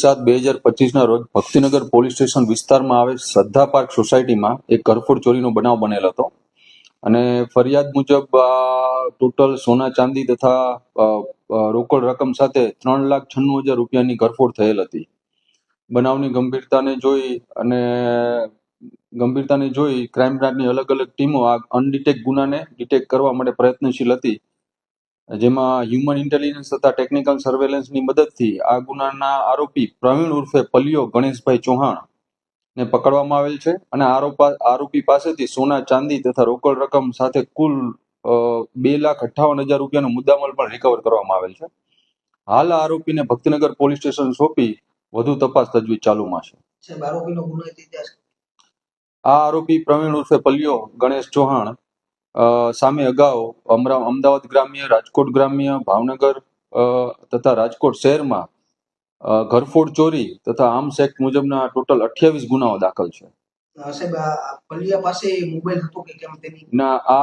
સાત બે હજાર પચીસના રોજ ભક્તિનગર પોલીસ સ્ટેશન વિસ્તારમાં આવેલ શ્રદ્ધા પાર્ક સોસાયટીમાં એક કરફોડ ચોરીનો બનાવ બનેલ હતો. અને ફરિયાદ મુજબ ટોટલ સોના ચાંદી તથા રોકડ રકમ સાથે ત્રણ લાખ છન્નું હજાર રૂપિયાની કરફોડ થયેલ હતી. બનાવની ગંભીરતાને જોઈ અને ગંભીરતાને જોઈ ક્રાઇમ બ્રાન્ચની અલગ અલગ ટીમો આ અનડિટેક ગુનાને ડિટેક્ટ કરવા માટે પ્રયત્નશીલ હતી. જેમાં હ્યુમન ઇન્ટેલિજન્સ તથા ટેકનિકલ સર્વેલન્સની મદદથી આ ગુનાના આરોપી પ્રવીણ ઉર્ફે પલિયો ગણેશભાઈ ચૌહાણ ને પકડવામાં આવેલ છે અને આરોપા આરોપી પાસેથી સોના ચાંદી તથા રોકડ રકમ સાથે કુલ બે લાખ અઠ્ઠાવન હજાર રૂપિયાનો મુદ્દામાલ પણ રિકવર કરવામાં આવેલ છે. હાલ આરોપીને ભક્તિનગર પોલીસ સ્ટેશન સોંપી વધુ તપાસ તજવીજ ચાલુમાં છે. આ આરોપી પ્રવીણ ઉર્ફે પલ્યો ગણેશ ચૌહાણ સામે અગાઉ અમદાવાદ ગ્રામ્ય રાજકોટ ગ્રામ્ય ભાવનગર તથા રાજકોટ શહેરમાં ઘરફોડ ચોરી તથા આર્મ્સ એક્ટ મુજબના ટોટલ અઠ્યાવીસ ગુનાઓ દાખલ છે. અ, સાહેબ આ આ પલિયા પાસે મોબાઈલ હતો કે કેમ તેની? ના આ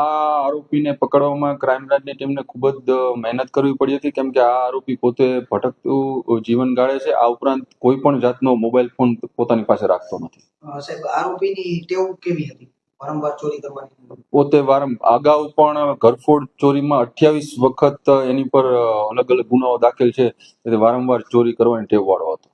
આરોપીને પકડવામાં ક્રાઇમ બ્રાન્ચની ટીમને ખૂબ જ મહેનત કરવી પડી હતી કેમ કે આ આરોપી પોતે ભટકતું જીવન ગાળે છે. આ ઉપરાંત કોઈ પણ જાતનો મોબાઈલ ફોન પોતાની પાસે રાખતો નથી. સાહેબ આરોપીની ટેવ કેવી હતી? વારંવાર ચોરી કરવાની પોતે વારંવાર અગાઉ પણ ઘરફોડ ચોરીમાં અઠ્યાવીસ વખત એની પર અલગ અલગ ગુનાઓ દાખલ છે. એટલે વારંવાર ચોરી કરવાની ટેવ વાળો હતો.